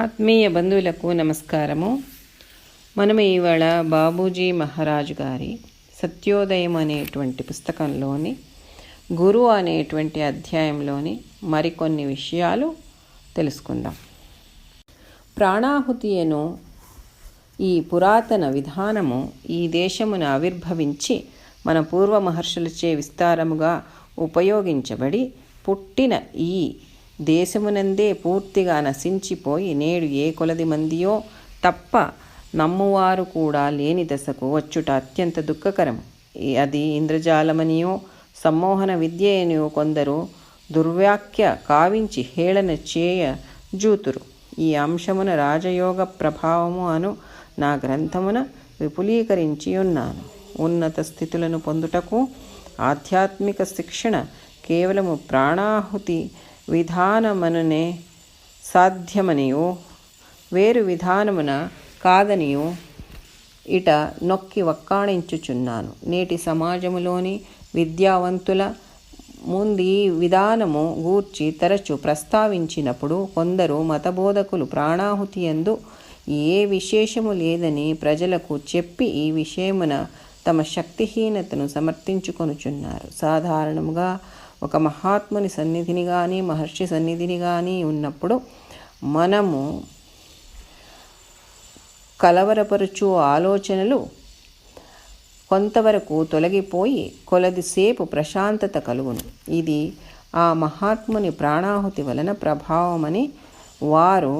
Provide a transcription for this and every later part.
ఆత్మీయ బంధువులకు నమస్కారము. మనము ఇవాళ బాబూజీ మహారాజు గారి సత్యోదయం అనేటువంటి పుస్తకంలోని గురు అనేటువంటి అధ్యాయంలోని మరికొన్ని విషయాలు తెలుసుకుందాం. ప్రాణాహుతియను ఈ పురాతన విధానము ఈ దేశమున ఆవిర్భవించి మన పూర్వ మహర్షులచే విస్తారముగా ఉపయోగించబడి పుట్టిన ఈ దేశమునందే పూర్తిగా నశించిపోయి నేడు ఏ కొలది మందియో తప్ప నమ్మువారు కూడా లేని దశకు వచ్చుట అత్యంత దుఃఖకరం. అది ఇంద్రజాలమనియో సమ్మోహన విద్యయనియో కొందరు దుర్వ్యాఖ్య కావించి హేళన చేయ జూతురు ఈ అంశమున రాజయోగ ప్రభావము అను నా గ్రంథమున విపులీకరించి ఉన్నాను ఉన్నత స్థితులను పొందుటకు ఆధ్యాత్మిక శిక్షణ కేవలము ప్రాణాహుతి విధానమననే సాధ్యమనియో వేరు విధానమున కాదనియో ఇట నొక్కి వక్కాణించుచున్నాను నేటి సమాజములోని విద్యావంతుల ముందు ఈ విధానము గూర్చి తరచు ప్రస్తావించినప్పుడు కొందరు మతబోధకులు ప్రాణాహుతి ఎందు ఏ విశేషము లేదని ప్రజలకు చెప్పి ఈ విషయమున తమ శక్తిహీనతను సమర్థించుకొనుచున్నారు సాధారణముగా ఒక మహాత్ముని సన్నిధిని కానీ మహర్షి సన్నిధిని కానీ ఉన్నప్పుడు మనము కలవరపరుచు ఆలోచనలు కొంతవరకు తొలగిపోయి కొలదిసేపు ప్రశాంతత కలుగును. ఇది ఆ మహాత్ముని ప్రాణాహుతి వలన ప్రభావమని వారు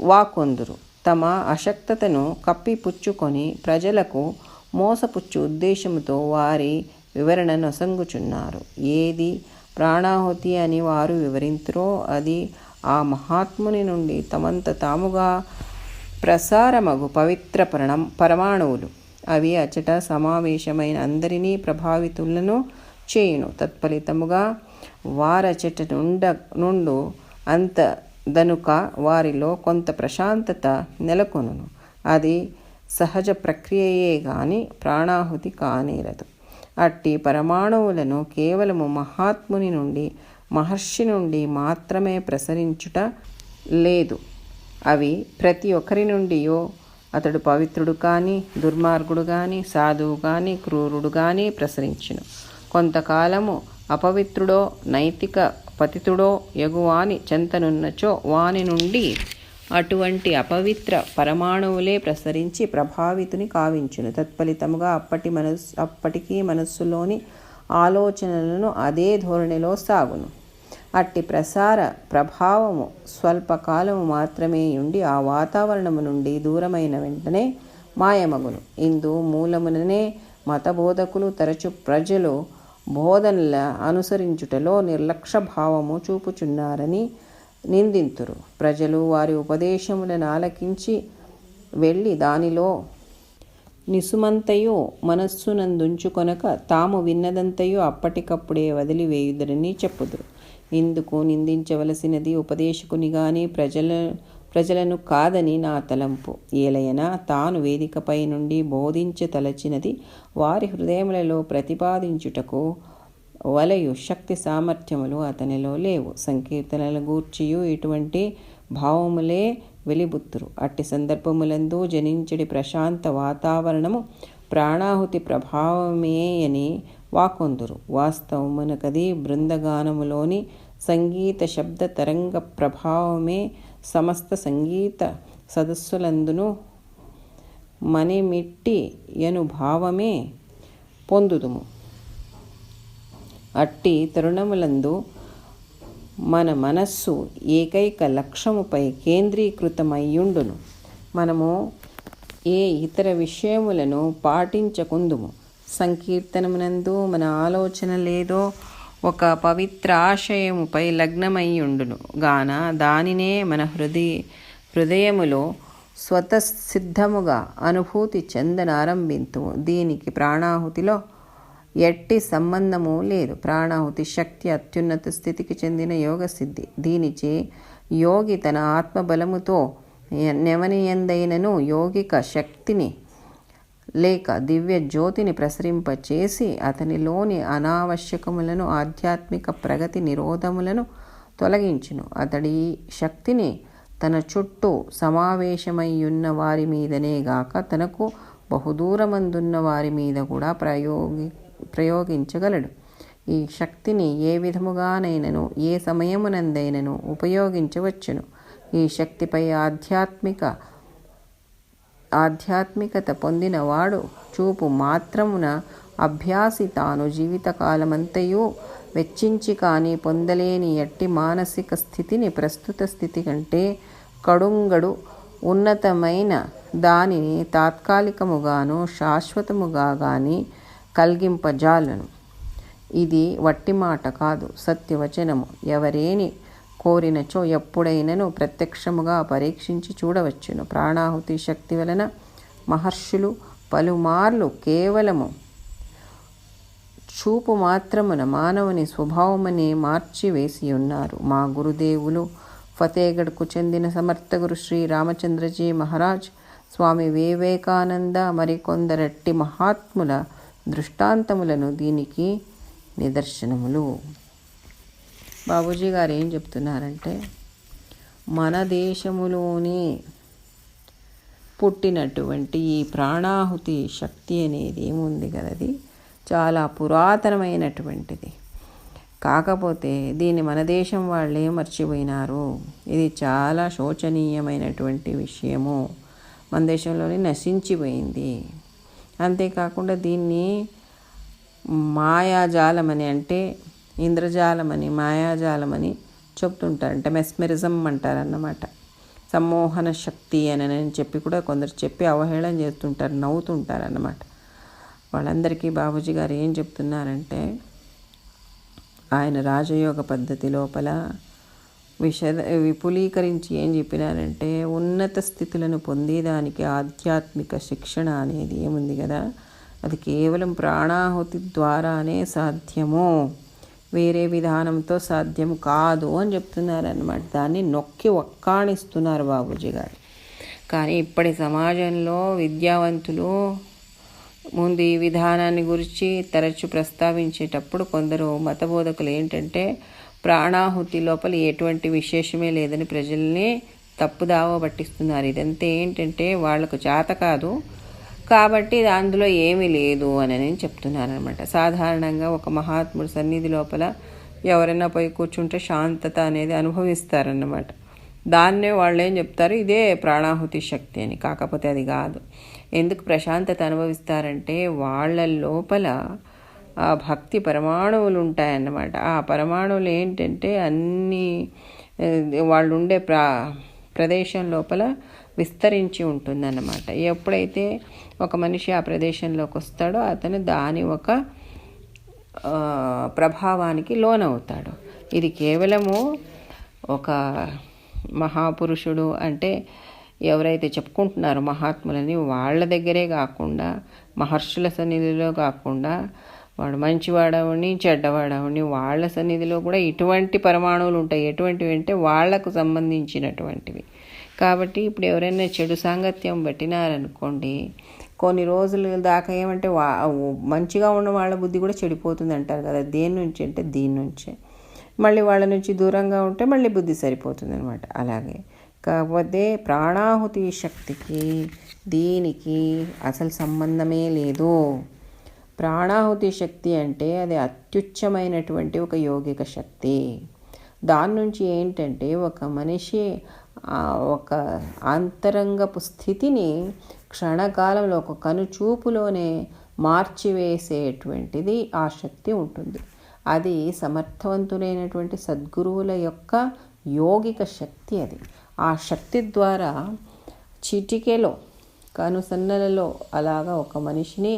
వాకొందురు. తమ అశక్తతను కప్పిపుచ్చుకొని ప్రజలకు మోసపుచ్చు ఉద్దేశంతో వారి వివరణ నొసంగుచున్నారు ఏది ప్రాణాహుతి అని వారు వివరించరో అది ఆ మహాత్ముని నుండి తమంత తాముగా ప్రసారమగు పవిత్ర పరణం పరమాణువులు. అవి అచట సమావేశమైన అందరినీ ప్రభావితులను చేయును. తత్ఫలితముగా వారచట నుండ నుండు అంత దనుక వారిలో కొంత ప్రశాంతత నెలకొనును. అది సహజ ప్రక్రియయే గాని ప్రాణాహుతి కానేరదు. అట్టి పరమాణువులను కేవలము మహాత్ముని నుండి మహర్షి నుండి మాత్రమే ప్రసరించుట లేదు. అవి ప్రతి ఒక్కరి నుండియో అతడు పవిత్రుడు కానీ దుర్మార్గుడు కానీ సాధువు కానీ క్రూరుడు కానీ ప్రసరించును. కొంతకాలము అపవిత్రుడో నైతిక పతితుడో ఎగువాని చెంతనున్నచో వాని నుండి అటువంటి అపవిత్ర పరమాణువులే ప్రసరించి ప్రభావితుని కావించును. తత్ఫలితముగా అప్పటి మనస్సు అప్పటికీ మనస్సులోని ఆలోచనలను అదే ధోరణిలో సాగును. అట్టి ప్రసార ప్రభావము స్వల్పకాలము మాత్రమే ఉండి ఆ వాతావరణము నుండి దూరమైన వెంటనే మాయమగును. ఇందు మూలముననే మతబోధకులు తరచు ప్రజలు బోధనల అనుసరించుటలో నిర్లక్ష్య భావము చూపుచున్నారని నిందింతురు. ప్రజలు వారి ఉపదేశములను ఆలకించి వెళ్ళి దానిలో నిసుమంతయో మనస్సునందుంచుకొనక తాము విన్నదంతయో అప్పటికప్పుడే వదిలివేయుదరని చెప్పుదురు. ఇందుకు నిందించవలసినది ఉపదేశకుని కానీ ప్రజల ప్రజలను కాదని నా తలంపు. ఏలయన తాను వేదికపై నుండి బోధించతలచినది వారి హృదయములలో ప్రతిపాదించుటకు వలయు శక్తి సామర్థ్యములు అతనిలో లేవు. సంకీర్తనల గూర్చియు ఇటువంటి భావములే వెలిబుత్తురు. అట్టి సందర్భములందు జనించడి ప్రశాంత వాతావరణము ప్రాణాహుతి ప్రభావమే అని వాకొందురు. వాస్తవమునకది బృందగానములోని సంగీత శబ్ద తరంగ ప్రభావమే సమస్త సంగీత సదస్సులందును మణిమిట్టి యను భావమే పొందుదుము. అట్టి తరుణములందు మన మనస్సు ఏకైక లక్ష్యముపై కేంద్రీకృతమయ్యుండును. మనము ఏ ఇతర విషయములను పాటించకుందుము. సంకీర్తనమునందు మన ఆలోచన లేదో ఒక పవిత్ర ఆశయముపై లగ్నమయ్యుండును. గాన దానినే మన హృదయ హృదయములో స్వతసిద్ధముగా అనుభూతి చెందనారంభింతు దీనికి ప్రాణాహుతిలో ఎట్టి సంబంధము లేదు. ప్రాణాహుతి శక్తి అత్యున్నత స్థితికి చెందిన యోగ సిద్ధి దీనిచే యోగి తన ఆత్మబలముతో నెవనియందైనను యోగిక శక్తిని లేక దివ్య జ్యోతిని ప్రసరింపచేసి అతనిలోని అనావశ్యకములను ఆధ్యాత్మిక ప్రగతి నిరోధములను తొలగించును. అతడి శక్తిని తన చుట్టూ సమావేశమయ్యున్న వారి మీదనే గాక తనకు బహుదూరమందున్న వారి మీద కూడా ప్రయోగి ప్రయోగించగలడు. ఈ శక్తిని ఏ విధముగానైనను ఏ సమయమునందైనను ఉపయోగించవచ్చును. ఈ శక్తిపై ఆధ్యాత్మిక ఆధ్యాత్మికత పొందినవాడు చూపు మాత్రమున అభ్యాసి తాను జీవితకాలమంతయు వెచ్చించి కానీ పొందలేని ఎట్టి మానసిక స్థితిని ప్రస్తుత స్థితి కంటే కడుంగడు ఉన్నతమైన దానిని తాత్కాలికముగాను శాశ్వతముగా కానీ కలిగింపజాలను. ఇది వట్టి మాట కాదు సత్యవచనము. ఎవరేని కోరినచో ఎప్పుడైనను ప్రత్యక్షముగా పరీక్షించి చూడవచ్చును. ప్రాణాహుతి శక్తి వలన మహర్షులు పలుమార్లు కేవలము చూపు మాత్రమున మానవుని స్వభావమని మార్చివేసి ఉన్నారు. మా గురుదేవులు ఫతేగఢ్కు చెందిన సమర్థ గురు శ్రీ రామచంద్రజీ మహారాజ్ స్వామి వివేకానంద మరికొందరట్టి మహాత్ముల దృష్టాంతములను దీనికి నిదర్శనములు. బాబూజీ గారు ఏం చెప్తున్నారంటే మన దేశములోనే పుట్టినటువంటి ఈ ప్రాణాహుతి శక్తి అనేది ఏముంది కదది? చాలా పురాతనమైనటువంటిది. కాకపోతే దీన్ని మన దేశం వాళ్ళే మర్చిపోయినారు? ఇది చాలా శోచనీయమైనటువంటి విషయము. మన దేశంలోనే నశించిపోయింది. అంతేకాకుండా దీన్ని మాయాజాలమని అంటే ఇంద్రజాలమని మాయాజాలమని చెప్తుంటారు. అంటే మెస్మెరిజం అంటారన్నమాట. సమ్మోహన శక్తి అని అని చెప్పి కూడా కొందరు చెప్పి అవహేళన చేస్తుంటారు నవ్వుతుంటారు అన్నమాట వాళ్ళందరికీ బాబూజీ గారు ఏం చెప్తున్నారంటే ఆయన రాజయోగ పద్ధతి లోపల విషద విపులీకరించి ఏం చెప్పినారంటే ఉన్నత స్థితులను పొందేదానికి ఆధ్యాత్మిక శిక్షణ అనేది ఏముంది కదా? అది కేవలం ప్రాణాహుతి ద్వారానే సాధ్యము? వేరే విధానంతో సాధ్యం కాదు అని చెప్తున్నారనమాట దాన్ని నొక్కి ఒక్కాణిస్తున్నారు బాబూజీ గారు. కానీ ఇప్పటి సమాజంలో విద్యావంతులు ముందు ఈ విధానాన్ని గురించి తరచు ప్రస్తావించేటప్పుడు కొందరు మతబోధకులు ఏంటంటే ప్రాణాహుతి లోపల ఎటువంటి విశేషమే లేదని ప్రజల్ని తప్పుదావ పట్టిస్తున్నారు. ఇదంతా ఏంటంటే వాళ్ళకు చేత కాదు. కాబట్టి అందులో ఏమీ లేదు అని నేను చెప్తున్నారనమాట సాధారణంగా ఒక మహాత్ముడి సన్నిధి లోపల ఎవరైనా పోయి కూర్చుంటే శాంతత అనేది అనుభవిస్తారన్నమాట. దాన్నే వాళ్ళు ఏం చెప్తారు? ఇదే ప్రాణాహుతి శక్తి అని. కాకపోతే అది కాదు. ఎందుకు ప్రశాంతత అనుభవిస్తారంటే వాళ్ళ లోపల ఆ భక్తి పరమాణువులు ఉంటాయన్నమాట. ఆ పరమాణువులు ఏంటంటే అన్ని వాళ్ళు ఉండే ప్రా ప్రదేశం లోపల విస్తరించి ఉంటుందన్నమాట. ఎప్పుడైతే ఒక మనిషి ఆ ప్రదేశంలోకి వస్తాడో అతను దాని ఒక ప్రభావానికి లోనవుతాడు. ఇది కేవలము ఒక మహాపురుషుడు అంటే ఎవరైతే చెప్పుకుంటున్నారో మహాత్ములని వాళ్ళ దగ్గరే కాకుండా మహర్షుల సన్నిధిలో కాకుండా వాడు మంచివాడవని చెడ్డవాడవని వాళ్ళ సన్నిధిలో కూడా ఇటువంటి పరమాణువులు ఉంటాయి. ఎటువంటివి అంటే వాళ్ళకు సంబంధించినటువంటివి. కాబట్టి ఇప్పుడు ఎవరైనా చెడు సాంగత్యం పెట్టినారనుకోండి కొన్ని రోజులు దాకా ఏమంటే వా మంచిగా ఉన్న వాళ్ళ బుద్ధి కూడా చెడిపోతుంది అంటారు కదా. దేని నుంచి అంటే దీని నుంచే. మళ్ళీ వాళ్ళ నుంచి దూరంగా ఉంటే మళ్ళీ బుద్ధి సరిపోతుంది అనమాట అలాగే. కాకపోతే ప్రాణాహుతి శక్తికి దీనికి అసలు సంబంధమే లేదు. ప్రాణాహుతి శక్తి అంటే అది అత్యుచ్చమైనటువంటి ఒక యోగిక శక్తి. దాని నుంచి ఏంటంటే ఒక మనిషి ఒక అంతరంగపు స్థితిని క్షణకాలంలో ఒక కనుచూపులోనే మార్చివేసేటువంటిది ఆ శక్తి ఉంటుంది. అది సమర్థవంతులైనటువంటి సద్గురువుల యొక్క యోగిక శక్తి అది. ఆ శక్తి ద్వారా చిటికెలో కనుసన్నలలో అలాగా ఒక మనిషిని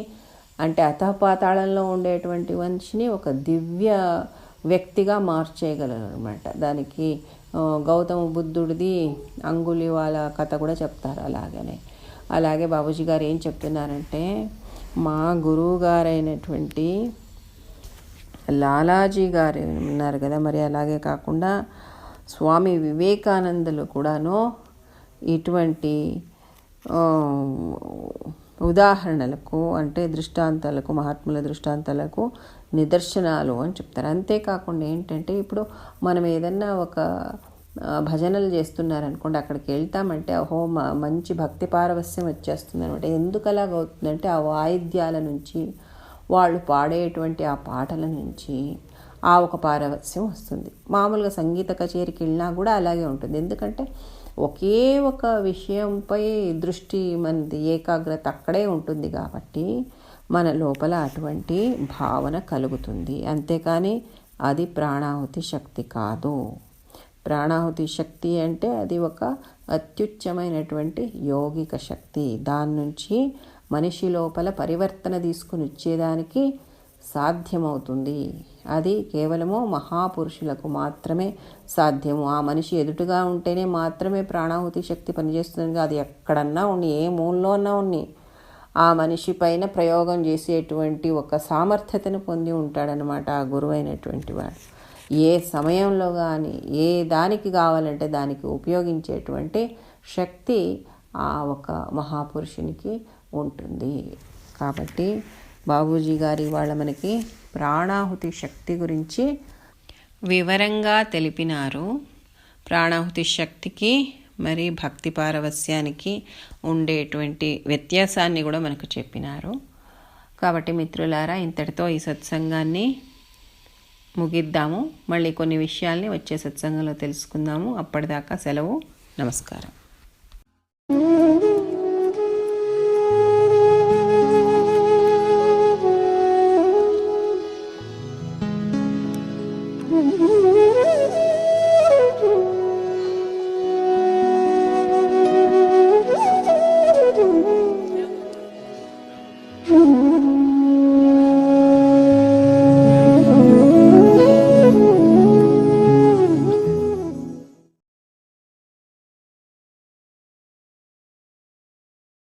అంటే అతపాతాళంలో ఉండేటువంటి మనిషిని ఒక దివ్య వ్యక్తిగా మార్చేయగలరు అనమాట దానికి గౌతమ బుద్ధుడిది అంగులి వాళ్ళ కథ కూడా చెప్తారు అలాగనే. అలాగే బాబూజీ గారు ఏం చెప్తున్నారంటే మా గురువు గారైనటువంటి లాలాజీ గారు ఉన్నారు కదా మరి అలాగే కాకుండా స్వామి వివేకానందులు కూడాను ఇటువంటి ఉదాహరణలకు అంటే దృష్టాంతాలకు మహాత్ముల దృష్టాంతాలకు నిదర్శనాలు అని చెప్తారు. అంతేకాకుండా ఏంటంటే ఇప్పుడు మనం ఏదన్నా ఒక భజనలు చేస్తున్నారనుకోండి అక్కడికి వెళ్తామంటే అహో మంచి భక్తి పారవస్యం వచ్చేస్తుంది అనమాట ఎందుకు అవుతుందంటే ఆ వాయిద్యాల నుంచి వాళ్ళు పాడేటువంటి ఆ పాటల నుంచి ఆ ఒక పారవస్యం వస్తుంది. మామూలుగా సంగీత కచేరీకి వెళ్ళినా కూడా అలాగే ఉంటుంది. ఎందుకంటే ఒకే ఒక విషయంపై దృష్టి మనది ఏకాగ్రత అక్కడే ఉంటుంది కాబట్టి మన లోపల అటువంటి భావన కలుగుతుంది. అంతేకాని అది ప్రాణాహుతి శక్తి కాదు. ప్రాణాహుతి శక్తి అంటే అది ఒక అత్యుచ్చమైనటువంటి యోగిక శక్తి. దాని నుంచి మనిషి లోపల పరివర్తన తీసుకుని వచ్చేదానికి సాధ్యమవుతుంది. అది కేవలము మహాపురుషులకు మాత్రమే సాధ్యము. ఆ మనిషి ఎదుటగా ఉంటేనే మాత్రమే ప్రాణాహుతి శక్తి పనిచేస్తుంది. అది ఎక్కడన్నా ఉండి ఏ మూలలో అన్నా ఉండి ఆ మనిషి పైన ప్రయోగం చేసేటువంటి ఒక సామర్థ్యతను పొంది ఉంటాడనమాట ఆ గురువైనటువంటి వాడు. ఏ సమయంలో కానీ ఏ దానికి కావాలంటే దానికి ఉపయోగించేటువంటి శక్తి ఆ ఒక మహాపురుషునికి ఉంటుంది. కాబట్టి బాబూజీ గారి వాళ్ళ మనకి ప్రాణాహుతి శక్తి గురించి వివరంగా తెలిపినారు. ప్రాణాహుతి శక్తికి మరి భక్తి పారవస్యానికి ఉండేటువంటి వ్యత్యాసాన్ని కూడా మనకు చెప్పినారు. కాబట్టి మిత్రులారా ఇంతటితో ఈ సత్సంగాన్ని ముగిద్దాము. మళ్ళీ కొన్ని విషయాల్ని వచ్చే సత్సంగంలో తెలుసుకుందాము. అప్పటిదాకా సెలవు. నమస్కారం. Mm-hmm.